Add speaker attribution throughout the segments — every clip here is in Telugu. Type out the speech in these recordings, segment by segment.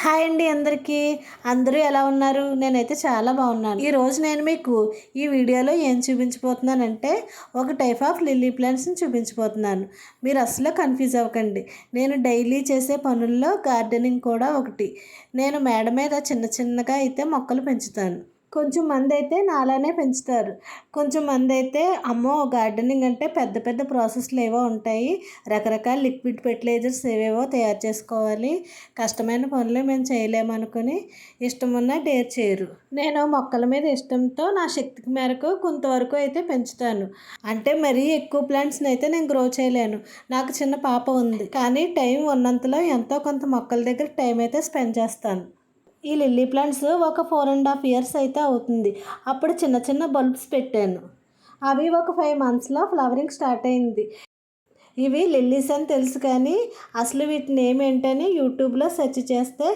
Speaker 1: హాయ్ అండి అందరికీ. అందరూ ఎలా ఉన్నారు? నేనైతే చాలా బాగున్నాను. ఈరోజు నేను మీకు ఈ వీడియోలో ఏం చూపించబోతున్నానంటే ఒక టైప్ ఆఫ్ లిల్లీ ప్లాంట్స్ని చూపించబోతున్నాను. మీరు అసలు కన్ఫ్యూజ్ అవ్వకండి. నేను డైలీ చేసే పనుల్లో గార్డెనింగ్ కూడా ఒకటి. నేను మేడ మీద చిన్న చిన్నగా అయితే మొక్కలు పెంచుతాను. కొంచెం మంది అయితే నాలానే పెంచుతారు. కొంచెం మంది అయితే అమ్మో గార్డెనింగ్ అంటే పెద్ద పెద్ద ప్రాసెస్లు ఏవో ఉంటాయి. రకరకాల లిక్విడ్ ఫెర్టిలైజర్స్ ఏవేవో తయారు చేసుకోవాలి. కష్టమైన పనులు మేము చేయలేము అనుకుని ఇష్టం ఉన్న డేర్ చేయరు. నేను మొక్కల మీద ఇష్టంతో నా శక్తికి మేరకు కొంతవరకు అయితే పెంచుతాను. అంటే మరీ ఎక్కువ ప్లాంట్స్ని అయితే నేను గ్రో చేయలేను. నాకు చిన్న పాప ఉంది. కానీ టైం ఉన్నంతలో ఎంతో కొంత మొక్కల దగ్గర టైం అయితే స్పెండ్ చేస్తాను. ఈ లిల్లీ ప్లాంట్స్ ఒక ఫోర్ అండ్ హాఫ్ ఇయర్స్ అయితే అవుతుంది. అప్పుడు చిన్న చిన్న బల్బ్స్ పెట్టాను. అవి ఒక ఫైవ్ మంత్స్లో ఫ్లవరింగ్ స్టార్ట్ అయింది. ఇవి లిల్లీస్ అని తెలుసు కానీ అసలు వీటి నేమ్ ఏంటని యూట్యూబ్లో సెర్చ్ చేస్తే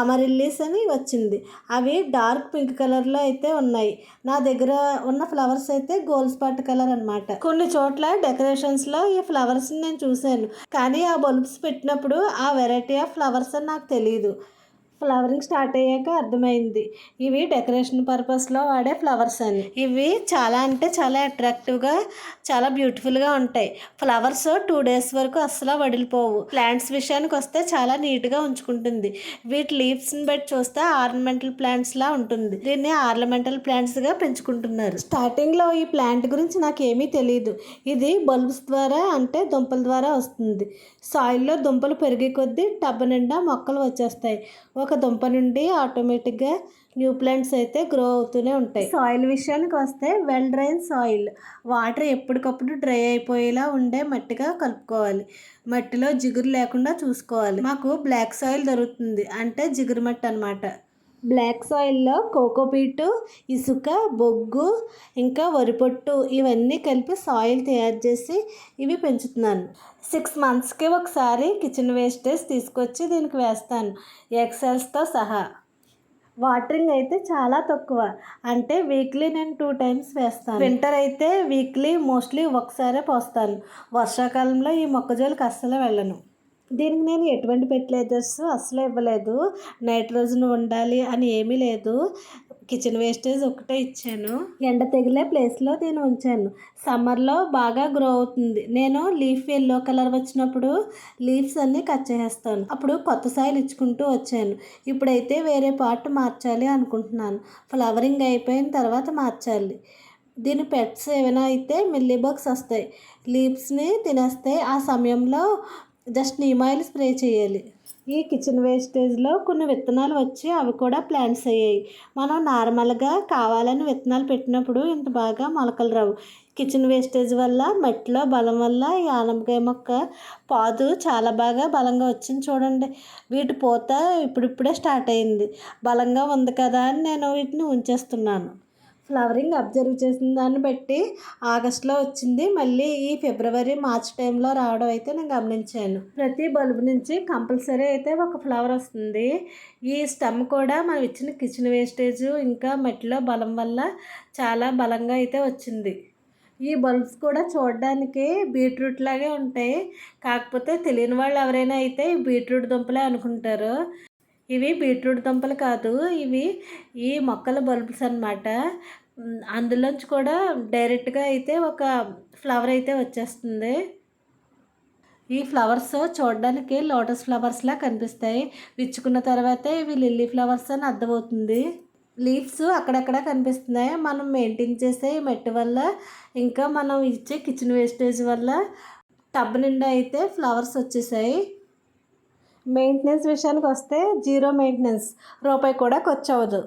Speaker 1: అమరిల్లీస్ అని వచ్చింది. అవి డార్క్ పింక్ కలర్లో అయితే ఉన్నాయి. నా దగ్గర ఉన్న ఫ్లవర్స్ అయితే గోల్డ్ స్పాట్ కలర్ అనమాట కొన్ని చోట్ల డెకరేషన్స్లో ఈ ఫ్లవర్స్ని నేను చూశాను. కానీ ఆ బల్బ్స్ పెట్టినప్పుడు ఆ వెరైటీ ఆఫ్ ఫ్లవర్స్ అని నాకు తెలియదు ఫ్లవరింగ్ స్టార్ట్ అయ్యాక అర్థమైంది. ఇవి డెకరేషన్ పర్పస్లో వాడే ఫ్లవర్స్ అని. ఇవి చాలా అంటే చాలా అట్రాక్టివ్గా చాలా బ్యూటిఫుల్గా ఉంటాయి. ఫ్లవర్స్ టూ డేస్ వరకు అస్సలు వడిలిపోవు. ప్లాంట్స్ విషయానికి వస్తే చాలా నీట్గా ఉంచుకుంటుంది. వీటి లీవ్స్ని బట్టి చూస్తే ఆర్నమెంటల్ ప్లాంట్స్లా ఉంటుంది. దీన్ని ఆర్నమెంటల్ ప్లాంట్స్గా పెంచుకుంటున్నారు. స్టార్టింగ్లో ఈ ప్లాంట్ గురించి నాకు ఏమీ తెలియదు ఇది బల్బ్స్ ద్వారా అంటే దుంపల ద్వారా వస్తుంది. సాయిల్లో దుంపలు పెరిగే కొద్దీ టబ్ నిండా మొక్కలు వచ్చేస్తాయి. ఒక ఒక దుంప నుండి ఆటోమేటిక్గా న్యూ ప్లాంట్స్ అయితే గ్రో అవుతూనే ఉంటాయి. సాయిల్ విషయానికి వస్తే వెల్ డ్రైన్ సాయిల్. వాటర్ ఎప్పటికప్పుడు డ్రై అయిపోయేలా ఉండే మట్టిగా కలుపుకోవాలి. మట్టిలో జిగురు లేకుండా చూసుకోవాలి. మాకు బ్లాక్ సాయిల్ దొరుకుతుంది. అంటే జిగురు మట్టి అనమాట బ్లాక్ సాయిల్లో కోకోపీటు ఇసుక బొగ్గు ఇంకా వరిపొట్టు ఇవన్నీ కలిపి సాయిల్ తయారు చేసి ఇవి పెంచుతున్నాను. సిక్స్ మంత్స్కి ఒకసారి కిచెన్ వేస్టేజ్ తీసుకొచ్చి దీనికి వేస్తాను ఎక్సెల్స్తో సహా. వాటరింగ్ అయితే చాలా తక్కువ అంటే వీక్లీ నేను టూ టైమ్స్ వేస్తాను. వింటర్ అయితే వీక్లీ మోస్ట్లీ ఒకసారే పోస్తాను. వర్షాకాలంలో ఈ మొక్కజోలికి అస్సలు వెళ్ళను. దీనికి నేను ఎటువంటి ఫెర్టిలైజర్స్ అస్సలు ఇవ్వలేదు. నైట్రోజన్ ఉండాలి అని ఏమీ లేదు. కిచెన్ వేస్టేజ్ ఒకటే ఇచ్చాను. ఎండ తెగిలే ప్లేస్లో నేను ఉంచాను. సమ్మర్లో బాగా గ్రో అవుతుంది. నేను లీఫ్ ఎల్లో కలర్ వచ్చినప్పుడు లీవ్స్ అన్నీ కట్ చేసేస్తాను. అప్పుడు కొత్త సాయిలు ఇచ్చుకుంటూ వచ్చాను. ఇప్పుడైతే వేరే పార్ట్ మార్చాలి అనుకుంటున్నాను. ఫ్లవరింగ్ అయిపోయిన తర్వాత మార్చాలి. దీని పెట్స్ ఏమైనా అయితే మిల్లీ బగ్స్ వస్తాయి. లీవ్స్ని తినేస్తాయి ఆ సమయంలో జస్ట్ నీమ్ ఆయిల్ స్ప్రే చేయాలి. ఈ కిచెన్ వేస్టేజ్లో కొన్ని విత్తనాలు వచ్చి అవి కూడా ప్లాంట్స్ అయ్యాయి. మనం నార్మల్గా కావాలని విత్తనాలు పెట్టినప్పుడు ఇంత బాగా మొలకలు రావు. కిచెన్ వేస్టేజ్ వల్ల మట్టిలో బలం వల్ల ఈ ఆనపకాయ మొక్క పాదు చాలా బాగా బలంగా వచ్చింది చూడండి. వీటి పూత ఇప్పుడిప్పుడే స్టార్ట్ అయింది. బలంగా ఉంది కదా అని నేను వీటిని ఉంచేస్తున్నాను. ఫ్లవరింగ్ అబ్జర్వ్ చేసిన దాన్ని బట్టి ఆగస్ట్లో వచ్చింది. మళ్ళీ ఈ ఫిబ్రవరి మార్చ్ టైంలో రావడం అయితే నేను గమనించాను. ప్రతి బల్బు నుంచి కంపల్సరీ అయితే ఒక ఫ్లవర్ వస్తుంది. ఈ స్టెమ్ కూడా మనం ఇచ్చిన కిచెన్ వేస్టేజ్ ఇంకా మట్టిలో బలం వల్ల చాలా బలంగా అయితే వచ్చింది. ఈ బల్బ్స్ కూడా చూడడానికి బీట్రూట్ లాగే ఉంటాయి. కాకపోతే తెలియని వాళ్ళు ఎవరైనా అయితే బీట్రూట్ దుంపలే అనుకుంటారు. ఇవి బీట్రూట్ దుంపలు కాదు ఇవి ఈ మొక్కల బల్బ్స్ అనమాట అందులోంచి కూడా డైరెక్ట్గా అయితే ఒక ఫ్లవర్ అయితే వచ్చేస్తుంది. ఈ ఫ్లవర్స్ చూడడానికి లోటస్ ఫ్లవర్స్లా కనిపిస్తాయి. విచ్చుకున్న తర్వాత ఇవి లిల్లీ ఫ్లవర్స్ అని అర్థమవుతుంది. లీవ్స్ అక్కడక్కడ కనిపిస్తున్నాయి. మనం మెయింటైన్ చేసే మెట్టు వల్ల ఇంకా మనం ఇచ్చే కిచెన్ వేస్టేజ్ వల్ల టబ్ నిండా అయితే ఫ్లవర్స్ వచ్చేసాయి. మెయింటెనెన్స్ విషయానికి వస్తే జీరో మెయింటెనెన్స్ రూపాయి కూడా ఖర్చు అవ్వదు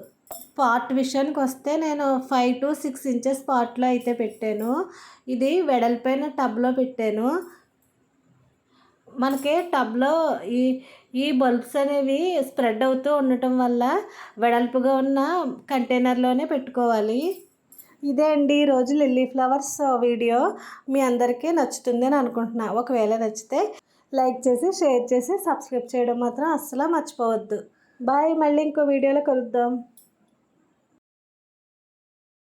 Speaker 1: పార్ట్ విషయానికి వస్తే నేను ఫైవ్ టు సిక్స్ ఇంచెస్ పార్ట్లో అయితే పెట్టాను. ఇది వెడల్పైన టబ్లో పెట్టాను. మనకి టబ్లో ఈ ఈ బల్బ్స్ అనేవి స్ప్రెడ్ అవుతూ ఉండటం వల్ల వెడల్పుగా ఉన్న కంటైనర్లోనే పెట్టుకోవాలి. ఇదే అండి ఈరోజు లిల్లీ ఫ్లవర్స్ వీడియో. మీ అందరికీ నచ్చుతుందని అనుకుంటున్నాను అనుకుంటున్నా. ఒకవేళ నచ్చితే లైక్ చేసి షేర్ చేసి సబ్స్క్రైబ్ చేయడం మాత్రం అస్సలు మర్చిపోవద్దు. బాయ్ మళ్ళీ ఇంకో వీడియోలో కలుద్దాం.